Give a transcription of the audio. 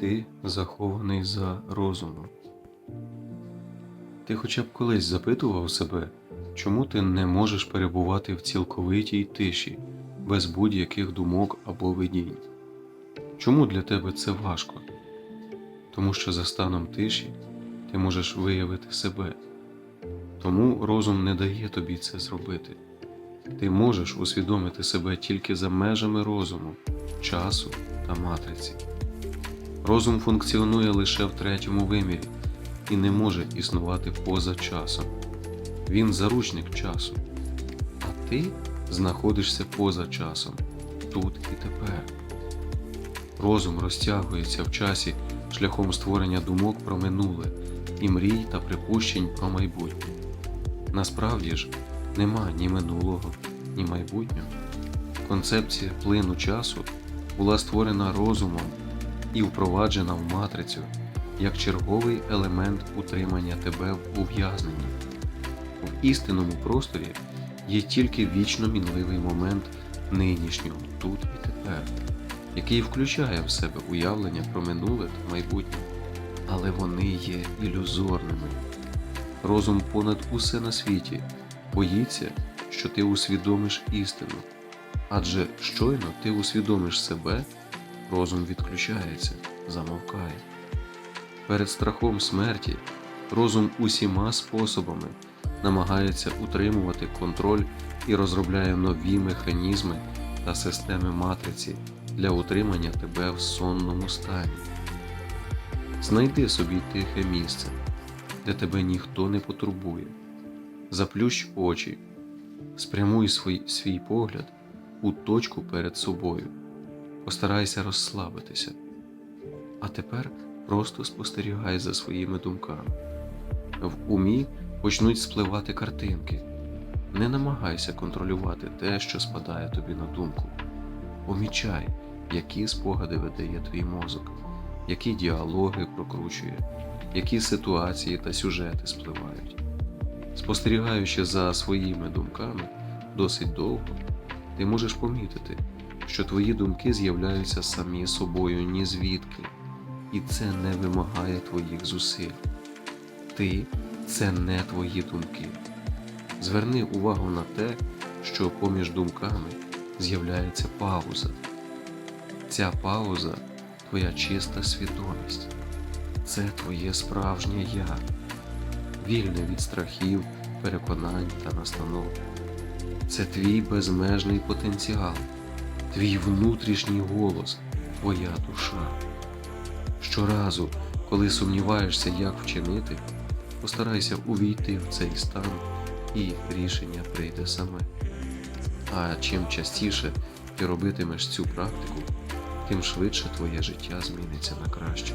Ти захований за розумом. Ти хоча б колись запитував себе, чому ти не можеш перебувати в цілковитій тиші, без будь-яких думок або видінь? Чому для тебе це важко? Тому що за станом тиші ти можеш виявити себе. Тому розум не дає тобі це зробити. Ти можеш усвідомити себе тільки за межами розуму, часу та матриці. Розум функціонує лише в третьому вимірі і не може існувати поза часом. Він заручник часу, а ти знаходишся поза часом, тут і тепер. Розум розтягується в часі шляхом створення думок про минуле і мрій та припущень про майбутнє. Насправді ж нема ні минулого, ні майбутнього. Концепція плину часу була створена розумом і впроваджена в матрицю як черговий елемент утримання тебе в ув'язненні. В істинному просторі є тільки вічно мінливий момент нинішнього тут і тепер, який включає в себе уявлення про минуле та майбутнє, але вони є ілюзорними. Розум понад усе на світі боїться, що ти усвідомиш істину, адже щойно ти усвідомиш себе, розум відключається, замовкає. Перед страхом смерті розум усіма способами намагається утримувати контроль і розробляє нові механізми та системи матриці для утримання тебе в сонному стані. Знайди собі тихе місце, де тебе ніхто не потурбує. Заплющ очі, спрямуй свій, свій погляд у точку перед собою. Постарайся розслабитися. А тепер просто спостерігай за своїми думками. В умі почнуть спливати картинки. Не намагайся контролювати те, що спадає тобі на думку. Помічай, які спогади видає твій мозок, які діалоги прокручує, які ситуації та сюжети спливають. Спостерігаючи за своїми думками досить довго, ти можеш помітити, що твої думки з'являються самі собою ні звідки, і це не вимагає твоїх зусиль. Ти це не твої думки. Зверни увагу на те, що поміж думками з'являється пауза. Ця пауза твоя чиста свідомість. Це твоє справжнє я, вільне від страхів, переконань та настанов. Це твій безмежний потенціал, твій внутрішній голос, твоя душа. Щоразу, коли сумніваєшся, як вчинити, постарайся увійти в цей стан, і рішення прийде саме. А чим частіше ти робитимеш цю практику, тим швидше твоє життя зміниться на краще.